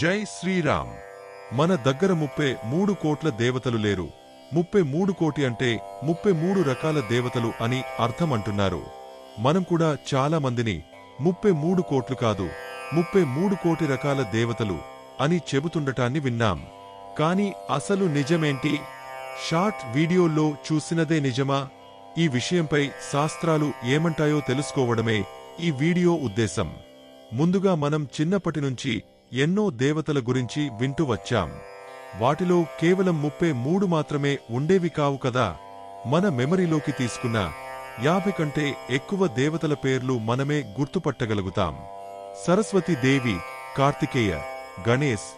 జై శ్రీరామ్. మన దగ్గర ముప్పై మూడు కోట్ల దేవతలు లేరు. ముప్పై మూడు కోటి అంటే ముప్పై మూడు రకాల దేవతలు అని అర్థం అంటున్నారు మనం కూడా చాలా మందిని ముప్పై మూడు కోట్లు కాదు ముప్పై మూడు కోటి రకాల దేవతలు అని చెబుతుండటాన్ని విన్నాం. కాని అసలు నిజమేంటి? షార్ట్ వీడియోల్లో చూసినదే నిజమా? ఈ విషయంపై శాస్త్రాలు ఏమంటాయో తెలుసుకోవడమే ఈ వీడియో ఉద్దేశం. ముందుగా మనం చిన్నప్పటి నుంచి ఎన్నో దేవతల గురించి వింటూ వచ్చాం. వాటిలో కేవలం ముప్పై మూడు మాత్రమే ఉండేవి కావు కదా? మన మెమరీలోకి తీసుకున్న యాభై కంటే ఎక్కువ దేవతల పేర్లు మనమే గుర్తుపట్టగలుగుతాం. సరస్వతి దేవి కార్తికేయ గణేశ్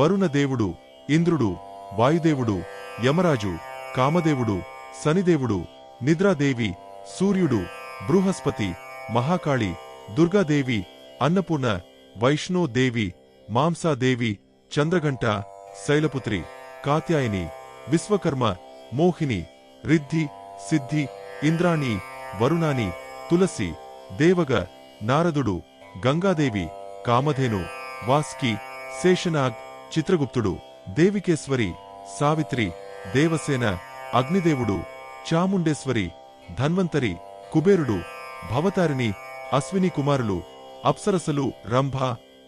వరుణదేవుడు ఇంద్రుడు వాయుదేవుడు యమరాజు కామదేవుడు శనిదేవుడు నిద్రాదేవి సూర్యుడు బృహస్పతి మహాకాళి దుర్గాదేవి అన్నపూర్ణ వైష్ణోదేవి మాంసాదేవి చంద్రఘంట శైలపుత్రి కాత్యాయని విశ్వకర్మ మోహిని రిద్ధి సిద్ధి ఇంద్రాణి వరుణాని తులసి దేవగ నారదుడు గంగాదేవి కామధేను వాస్కి శేషనాగ్ చిత్రగుప్తుడు దేవికేశ్వరి సావిత్రి దేవసేన అగ్నిదేవుడు చాముండేశ్వరి ధన్వంతరి కుబేరుడు భవతారిణి అశ్విని కుమారులు అప్సరసలు రంభ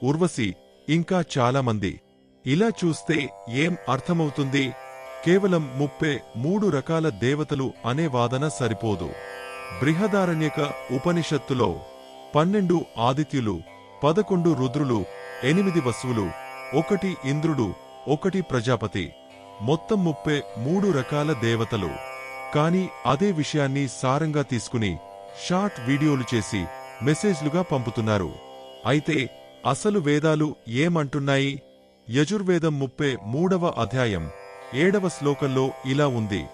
ఉర్వశి ఇంకా చాలామంది. ఇలా చూస్తే ఏం అర్థమవుతుంది? కేవలం ముప్పే మూడు రకాల దేవతలు అనే వాదన సరిపోదు. బృహదారణ్యక ఉపనిషత్తులో పన్నెండు ఆదిత్యులు పదకొండు రుద్రులు ఎనిమిది వసువులు ఒకటి ఇంద్రుడు ఒకటి ప్రజాపతి. మొత్తం ముప్పే మూడు రకాల దేవతలు. కాని అదే విషయాన్ని సారంగా తీసుకుని షార్ట్ వీడియోలు చేసి మెసేజ్లుగా పంపుతున్నారు. అయితే అసలు వేదాలు ఏమంటున్నాయి? యజుర్వేదం ముప్పై మూడవ అధ్యాయం ఏడవ శ్లోకంలో ఇలా ఉంది.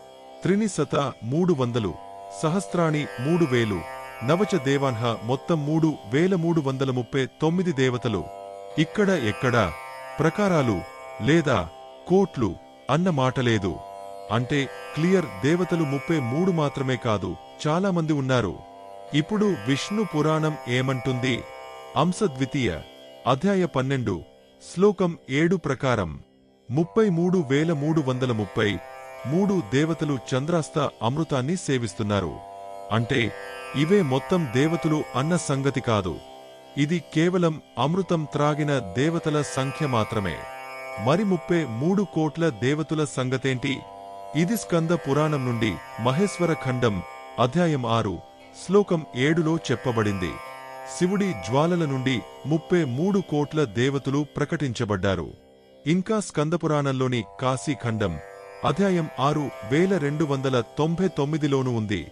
త్రినిశత మూడు వందలు సహస్రాణి మూడు వేలు నవచ దేవాన్హ మొత్తం మూడు వేల మూడు వందల ముప్పై తొమ్మిది దేవతలు. ఇక్కడ ఎక్కడా? ప్రకారాలు లేదా కోట్లు అన్న మాట లేదు. అంటే క్లియర్ దేవతలు ముప్పై మూడు మాత్రమే కాదు చాలా మంది ఉన్నారు. ఇప్పుడు విష్ణు పురాణం ఏమంటుంది? అంశద్వితీయ అధ్యాయ పన్నెండు శ్లోకం ఏడు ప్రకారం ముప్పై మూడు వేల మూడు వందల ముప్పై మూడు దేవతలు చంద్రాస్త అమృతాన్ని సేవిస్తున్నారు. అంటే ఇవే మొత్తం దేవతలు అన్న సంగతి కాదు. ఇది కేవలం అమృతం త్రాగిన దేవతల సంఖ్య మాత్రమే. మరి ముప్పై మూడు కోట్ల దేవతల సంగతేంటి? ఇది స్కంద పురాణం నుండి మహేశ్వర ఖండం అధ్యాయం ఆరు శ్లోకం ఏడులో చెప్పబడింది. శివుడి జ్వాలల నుండి ముప్పై మూడు కోట్ల దేవతలు ప్రకటించబడ్డారు. ఇంకా స్కందపురాణంలోని కాశీఖండం అధ్యాయం ఆరు వేల రెండు వందల తొంభై తొమ్మిదిలోనూ ఉంది.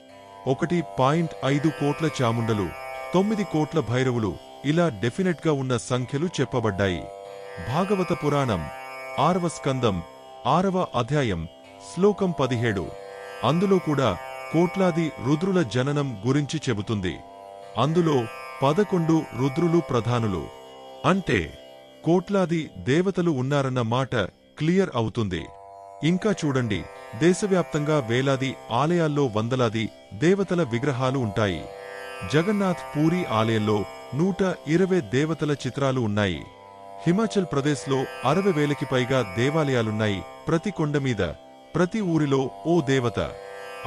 ఒకటి పాయింట్ ఐదు కోట్ల చాముండలు తొమ్మిది కోట్ల భైరవులు ఇలా డెఫినెట్గా ఉన్న సంఖ్యలు చెప్పబడ్డాయి. భాగవత పురాణం ఆరవ స్కందం ఆరవ అధ్యాయం శ్లోకం పదిహేడు. అందులో కూడా కోట్లాది రుద్రుల జననం గురించి చెబుతుంది. అందులో పదకొండు రుద్రులు ప్రధానులు. అంటే కోట్లాది దేవతలు ఉన్నారన్న మాట క్లియర్ అవుతుంది. ఇంకా చూడండి దేశవ్యాప్తంగా వేలాది ఆలయాల్లో వందలాది దేవతల విగ్రహాలు ఉంటాయి. జగన్నాథ్ పూరి ఆలయంలో నూట ఇరవై దేవతల చిత్రాలు ఉన్నాయి. హిమాచల్ ప్రదేశ్లో అరవై వేలకి పైగా దేవాలయాలున్నాయి ప్రతి కొండ మీద ప్రతి ఊరిలో ఓ దేవత.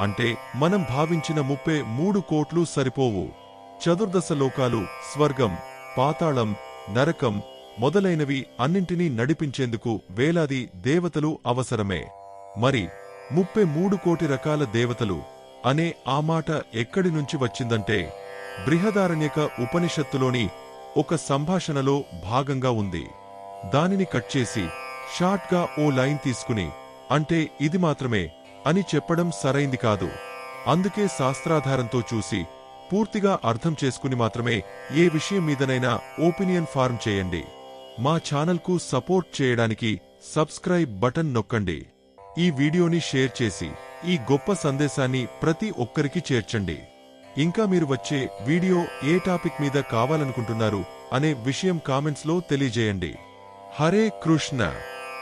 అంటే మనం భావించిన ముప్పై మూడు కోట్లు సరిపోవు. చతుర్దశ లోకాలు స్వర్గం పాతాళం నరకం మొదలైనవి అన్నింటినీ నడిపించేందుకు వేలాది దేవతలు అవసరమే. మరి ముప్పై మూడు కోటి రకాల దేవతలు అనే ఆ మాట ఎక్కడి నుంచి వచ్చిందంటే బృహదారణ్యక ఉపనిషత్తులోని ఒక సంభాషణలో భాగంగా ఉంది. దానిని కట్ చేసి షార్ట్గా ఓ లైన్ తీసుకుని అంటే ఇది మాత్రమే అని చెప్పడం సరైంది కాదు. అందుకే శాస్త్రాధారంతో చూసి పూర్తిగా అర్థం చేసుకుని మాత్రమే ఏ విషయం మీదనైనా ఓపినియన్ ఫార్మ్ చేయండి. మా ఛానల్కు సపోర్ట్ చేయడానికి సబ్స్క్రైబ్ బటన్ నొక్కండి. ఈ వీడియోని షేర్ చేసి ఈ గొప్ప సందేశాన్ని ప్రతి ఒక్కరికి చేర్చండి. ఇంకా మీరు వచ్చే వీడియో ఏ టాపిక్ మీద కావాలనుకుంటున్నారు అనే విషయం కామెంట్స్లో తెలియజేయండి. హరే కృష్ణ.